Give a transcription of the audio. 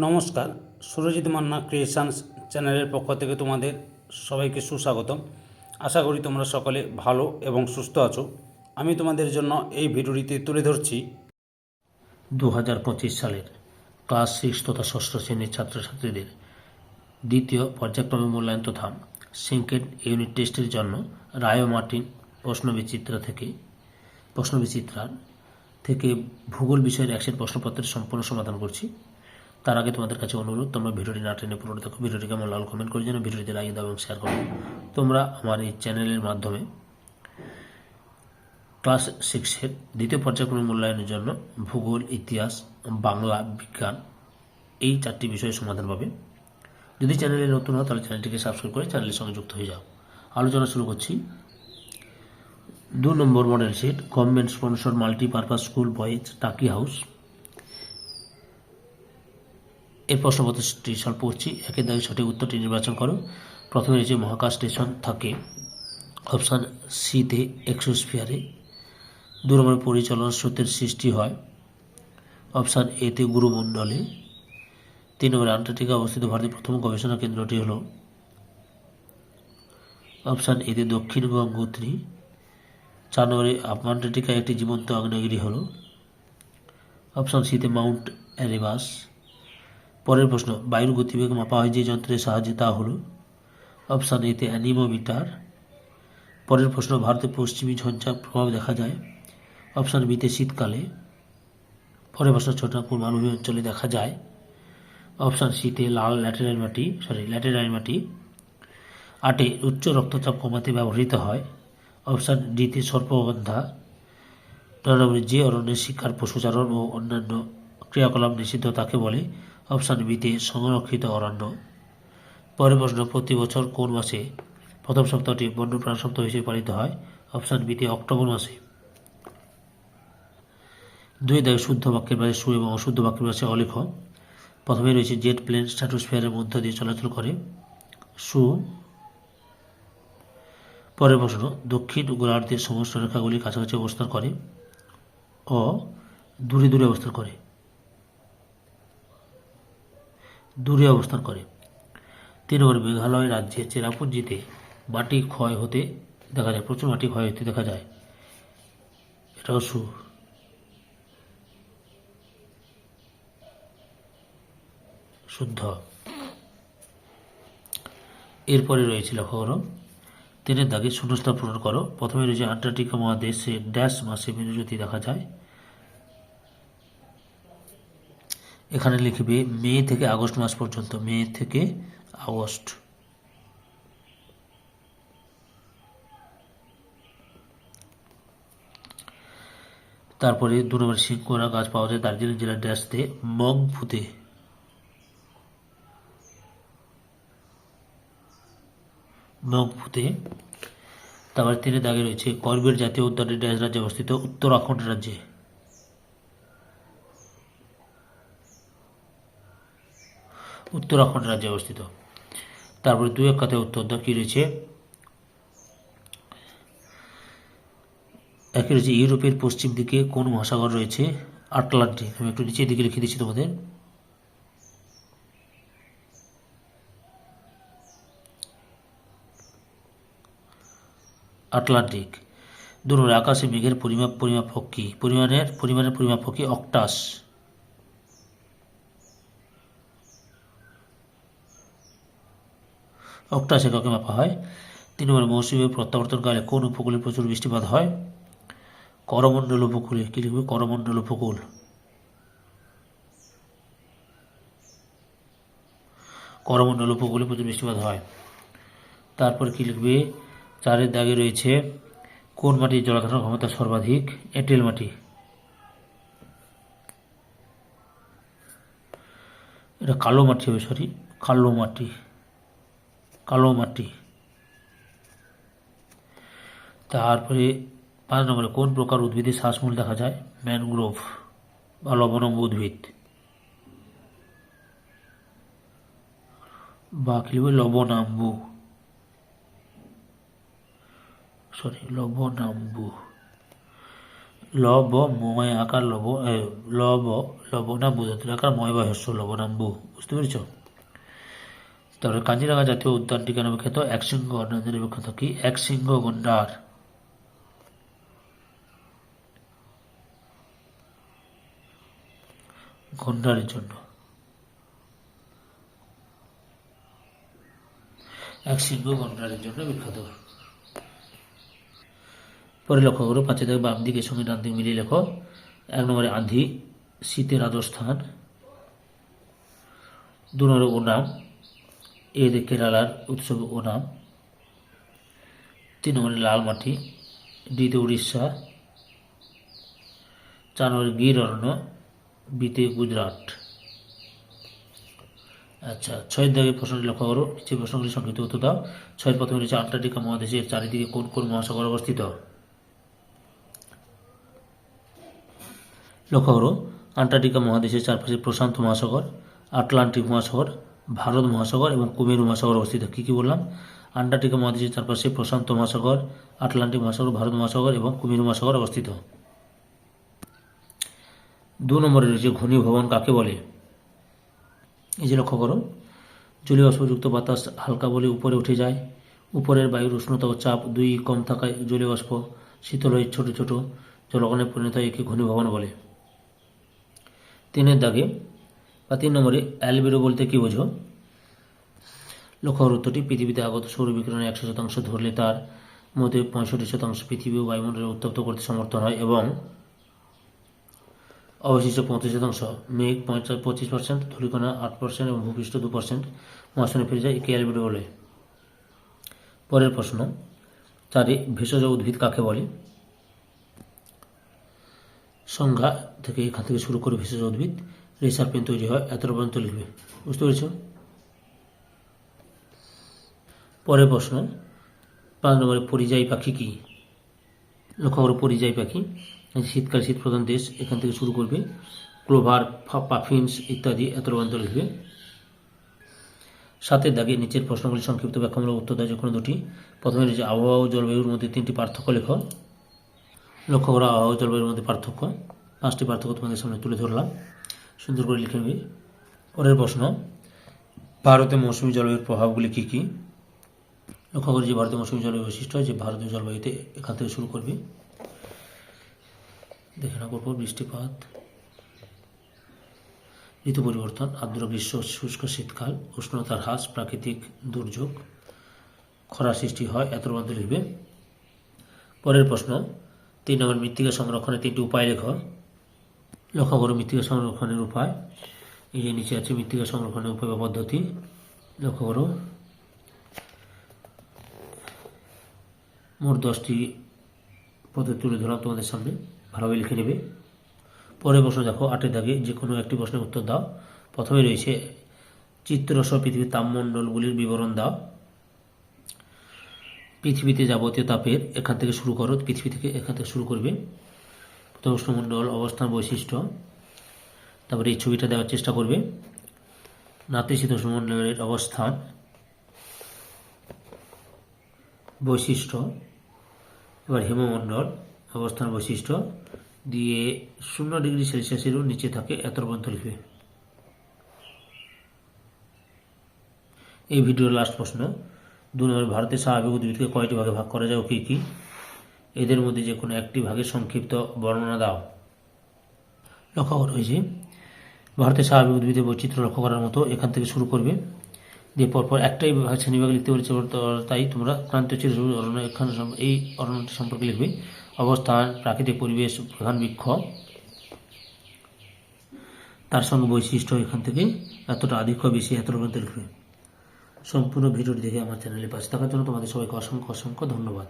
নমস্কার, সুরজিৎ মান্না ক্রিয়েশনস চ্যানেলের পক্ষ থেকে তোমাদের সবাইকে সুস্বাগতম। আশা করি তোমরা সকলে ভালো এবং সুস্থ আছো। আমি তোমাদের জন্য এই ভিডিওটিতে তুলে ধরছি দু হাজার পঁচিশ সালের ক্লাস সিক্স তথা ষষ্ঠ শ্রেণির ছাত্রছাত্রীদের দ্বিতীয় পর্যায়ক্রমে মূল্যায়ন তথা সিঙ্কেট ইউনিট টেস্টের জন্য রায় মার্টিন প্রশ্নবিচিত্রা থেকে প্রশ্নবিচিত্রার থেকে ভূগোল বিষয়ের একশের প্রশ্নপত্রের সম্পূর্ণ সমাধান করছি। তার আগে তোমাদের কাছে অনুরোধ, তোমরা ভিডিওটি না টেনে পুরো দেখো। ভিডিওটি কেমন লাল কমেন্ট করে যেন ভিডিওটিতে লাইক দাও এবং শেয়ার করো। তোমরা আমার এই চ্যানেলের মাধ্যমে ক্লাস সিক্সের দ্বিতীয় পর্যায়ক্রমে মূল্যায়নের জন্য ভূগোল, ইতিহাস, বাংলা, বিজ্ঞান এই চারটি বিষয়ের সমাধান পাবে। যদি চ্যানেলে নতুন হয় তাহলে চ্যানেলটিকে সাবস্ক্রাইব করে চ্যানেলের সঙ্গে যুক্ত হয়ে যাও। আলোচনা শুরু করছি। দু নম্বর model set government sponsor multipurpose school boys Taki house এর প্রশ্নপত্রটি সব পড়ছি একের দাগে সঠিক উত্তরটি নির্বাচন করো। প্রথমে রয়েছে মহাকাশ স্টেশন থাকে, অপশান সিতে এক্সোস্ফিয়ারে। দু নম্বরে পরিচালনা স্রোতের সৃষ্টি হয়। অপশান এতে গুরুমণ্ডলে। তিন নম্বরে আন্টার্কটিকা অবস্থিত ভারতের প্রথম গবেষণা কেন্দ্রটি হল অপশান এতে দক্ষিণ গঙ্গোত্রী। চার নম্বরে আন্টার্কটিকা একটি জীবন্ত আগ্নেয়গিরি হল। অপশান সিতে মাউন্ট অ্যারেবাস পরের প্রশ্ন, বায়ুর গতিবেগ মাপা হয় যে যন্ত্রের সাহায্যে, তা হল অপশান এতে অ্যানিমোমিটার। পরের প্রশ্ন, ভারতে পশ্চিমী ঝঞ্ঝার প্রভাব দেখা যায়। অপশান বিতে শীতকালে। পরের প্রশ্ন, ছোটনাগপুর মালভূমি অঞ্চলে দেখা যায়। অপশান সিতে লাল ল্যাটেরাইট মাটি সরি ল্যাটেরাইট মাটি। আটে, উচ্চ রক্তচাপ কমাতে ব্যবহৃত হয়। অপশান ডিতে সর্পগন্ধা। নয় নম্বরে যে অরণ্যের শিকার, পশুচারণ ও অন্যান্য ক্রিয়াকলাপ নিষিদ্ধ তাকে বলে অপশান বিতে সংরক্ষিত অরণ্য। পরের প্রশ্ন, প্রতি বছর কোন মাসে প্রথম সপ্তাহটি বন্যপ্রাণ সপ্তাহ হিসেবে পালিত হয়? অপশান বিতে অক্টোবর মাসে। দুই দাগে শুদ্ধ বাক্যের পাশে সু এবং অশুদ্ধ বাক্যের পাশে অলেখ। প্রথমে রয়েছে জেট প্লেন স্ট্যাটোস্ফিয়ারের মধ্য দিয়ে চলাচল করে। সু। পরের প্রশ্ন, দক্ষিণ গোলার্ধের সমস্ত রেখাগুলি কাছাকাছি অবস্থান করে। ও দূরে দূরে অবস্থান করে। দূরে অবস্থান করে। তিন নম্বর মেঘালয় রাজ্যে চেরাপুঞ্জিতে মাটি ক্ষয় হতে দেখা যায়, প্রচুর মাটি ক্ষয় হতে দেখা যায়। এটাও সু শুদ্ধ। এরপরে রয়েছে লক্ষ্য করো তিনের দাগে শূন্যস্থান পূরণ করো। প্রথমে রয়েছে আন্টার্কটিকা মহাদেশে ড্যাশ মাসে মেরুজ্যোতি দেখা যায়। এখানে লিখবে মে থেকে আগস্ট মাস পর্যন্ত, মে থেকে আগস্ট। তারপরে দু নম্বর গাছ পাওয়া যায় দার্জিলিং জেলার ড্যাশতে মংফুতে মংফুতে তারপরে তিনে দাগে রয়েছে, করবের জাতীয় উদ্যানের ড্যাশ রাজ্যে অবস্থিত উত্তরাখণ্ড রাজ্যে। উত্তরাখণ্ড রাজ্যে অবস্থিত। তারপরে দুই এক কথায় উত্তর কী রয়েছে? একই রয়েছে ইউরোপের পশ্চিম দিকে, কোন মহাসাগর রয়েছে? আটলান্টিক। আমি একটু নিচের দিকে লিখে দিচ্ছি তোমাদের। আটলান্টিক। দু আকাশে মেঘের পরিমাপ পরিমাপক কি? পরিমাণের পরিমাণের পরিমাপক কি? অক্টাস। অক্টাস এককে মাপা হয়। তিন নম্বরে মৌসুমী প্রত্যাবর্তনকালে কোন উপকূলে প্রচুর বৃষ্টিপাত হয়? করমণ্ডল উপকূলে, কী লিখবে? করমণ্ডল উপকূল। করমণ্ডল উপকূলে প্রচুর বৃষ্টিপাত হয়। তারপর কি লিখবে? চারের দাগে রয়েছে, কোন মাটির জলাধারণ ক্ষমতা সর্বাধিক? এঁটেল মাটি। এটা কালো মাটি হবে সরি কালো মাটি। কালো মাটি। তারপরে পাঁচ নম্বরে, কোন প্রকার উদ্ভিদের শ্বাসমূল দেখা যায়? ম্যানগ্রোভ বা লবণম্ব উদ্ভিদ। বা কি লবণাম্বু। সরি, লবণাম্বু। ল ব ময় আকার লব লব লবণাম্বু আকার ময় বা হস্য লবণাম্বু। বুঝতে পেরেছ? তারপরে কাঞ্জিরাঙ্গা জাতীয় উদ্যানটি কেন বিখ্যাত এক সিংহ গন্ডার বিখ্যাত কি? গন্ডার গন্ডারের জন্য। এক সিংহ গন্ডারের জন্য বিখ্যাত। পরে লক্ষ্য করো, পাঁচে বাম দিকের সঙ্গে ডান দিকে মিলিয়ে লেখো। এক নম্বরে আন্ধি শীতের রাজস্থান দু নম্বরে ওনাম। এ দে কেরালার উৎসব ওনাম তিন নম্বরে লাল মাটি ডিতে উড়িষ্যা চার নম্বরে গির অরণ্য, বিতে গুজরাট। আচ্ছা ছয়ের দাগে প্রশ্নটি লক্ষ্য করো। নিচে প্রশ্নগুলি সংক্ষিপ্ত উত্তর দাও। ছয়ের প্রথমে রয়েছে আন্টার্কটিকা মহাদেশের চারিদিকে কোন কোন মহাসাগর অবস্থিত? লক্ষ্য করো, আন্টার্কটিকা মহাদেশের চারপাশে প্রশান্ত মহাসাগর, আটলান্টিক মহাসাগর ভারত মহাসাগর এবং কুমেরু মহাসাগর অবস্থিত। কী কী বললাম? আন্টার্কটিকা মহাদেশের চারপাশে প্রশান্ত মহাসাগর, আটলান্টিক মহাসাগর, ভারত মহাসাগর এবং কুমেরু মহাসাগর অবস্থিত। দু নম্বরে রয়েছে ঘনীভবন, কাকে বলে? এই যে লক্ষ্য করো জলীয় বাষ্পযুক্ত বাতাস হালকা বলে উপরে উঠে যায়। উপরের বায়ুর উষ্ণতা ও চাপ দুই কম থাকায় জলীয় বাষ্প শীতল হয়ে ছোট ছোট জলকণে পরিণত হয়, একে ঘনীভবন বলে। তিনের দাগে বা তিন নম্বরে, অ্যালবেরো বলতে কী বোঝো? লক্ষ্য উত্তরটি, পৃথিবীতে আগত সৌর বিকিরণের একশো শতাংশ ধরলে তার মধ্যে পঁয়ষট্টি শতাংশ পৃথিবী ও বায়ুমণ্ডলে উত্তপ্ত করতে সমর্থন হয় এবং অবশিষ্ট পঁচিশ শতাংশ মেঘ পঞ্চাশ পঁচিশ পার্সেন্ট ধূলিকণা আট পার্সেন্ট এবং ভূপৃষ্ঠ দু পার্সেন্ট মহাশনে ফিরে যায়। একে অ্যালবেডো বলে। পরের প্রশ্ন চারে ভেষজ উদ্ভিদ কাকে বলে? সংজ্ঞা থেকে এখান থেকে শুরু করে ভেষজ উদ্ভিদ। রেসার পেন তৈরি হয়, এত পর্যন্ত লিখবে। বুঝতে পেরেছ? পরের প্রশ্ন, পাঁচ নম্বরে পরিযায়ী পাখি কি? লক্ষ্য করো, পরিযায়ী পাখি। শীতকাল, শীত প্রধান দেশ, এখান থেকে শুরু করবে। ক্লোভার পাফিন্স ইত্যাদি, এত পর্যন্ত লিখবে। সাতের দাগে নিচের প্রশ্নগুলি সংক্ষিপ্ত ব্যাখ্যামূলক উত্তর দেয়, যে কোনো দুটি। প্রথমে রয়েছে আবহাওয়া ও জলবায়ুর মধ্যে তিনটি পার্থক্য লেখ। লক্ষ্য করা, আবহাওয়া ও জলবায়ুর মধ্যে পার্থক্য। পাঁচটি পার্থক্য তোমাদের সামনে তুলে ধরলাম। সুন্দর করে লিখে নেবে পরের প্রশ্ন, ভারতে মৌসুমী জলবায়ুর প্রভাবগুলি কী কী? লক্ষ্য করি যে ভারতীয় মৌসুমী জলবায়ু বৈশিষ্ট্য যে ভারতীয় জলবায়ুতে এখান থেকে শুরু করবে। দেখে না করব বৃষ্টিপাত, ঋতু পরিবর্তন, আর্দ্র গ্রীষ্ম, শুষ্ক শীতকাল, উষ্ণতার হ্রাস, প্রাকৃতিক দুর্যোগ খরা সৃষ্টি হয়, এত মধ্যে লিখবে। পরের প্রশ্ন, তিন নম্বর মৃত্তিকা সংরক্ষণের তিনটি উপায় লেখ। লক্ষ্য করো মৃত্তিকা সংরক্ষণের উপায়। এই যে নিচে আছে মৃত্তিকা সংরক্ষণের উপায় বা পদ্ধতি লক্ষ্য করো মোট দশটি পদ্ধতি তুলে ধরলাম তোমাদের সামনে, ভালোভাবে লিখে নেবে। পরের প্রশ্ন দেখো, আটের দাগে যে কোনো একটি প্রশ্নের উত্তর দাও। প্রথমে রয়েছে চিত্রস পৃথিবীর তাপমণ্ডলগুলির বিবরণ দাও। পৃথিবীতে যাবতীয় তাপের এখান থেকে শুরু করো, পৃথিবী থেকে এখান থেকে শুরু করবে। প্রথম উষ্ণমণ্ডল অবস্থান বৈশিষ্ট্য। তারপরে এই ছবিটা দেওয়ার চেষ্টা করবে। নাতিশীতোষ্ণ মণ্ডলের অবস্থান বৈশিষ্ট্য। এবার হিমমণ্ডল অবস্থান বৈশিষ্ট্য। দিয়ে শূন্য ডিগ্রি সেলসিয়াসেরও নিচে থাকে এত লিখবে এই ভিডিওর লাস্ট প্রশ্ন, দু নম্বর, ভারতের স্বাভাবিক উদ্ভিদকে কয়টি ভাগে ভাগ করা যায় ও কী কী? এদের মধ্যে যে কোনো একটি ভাগে সংক্ষিপ্ত বর্ণনা দাও। লক্ষ্য করা হয়েছে ভারতের স্বাভাবিক উদ্ভিদের বৈচিত্র্য লক্ষ্য করার মতো এখান থেকে শুরু করবে। দিয়ে পরপর একটাই ভাগ শ্রেণীভাগ লিখতে বলেছে তাই তোমরা ক্রান্তীয় চিরসবুজ অরণ্য এখানে এই অরণ্যটি সম্পর্কে লিখবে। অবস্থান, প্রাকৃতিক পরিবেশ, প্রধান বৃক্ষ। তার সঙ্গে বৈশিষ্ট্য এখান থেকে এতটা আধিক্য বেশি, এতটা পর্যন্ত লিখবে। সম্পূর্ণ ভিডিওটি দেখে আমার চ্যানেলে পাশে থাকার জন্য তোমাদের সবাইকে অসংখ্য অসংখ্য ধন্যবাদ।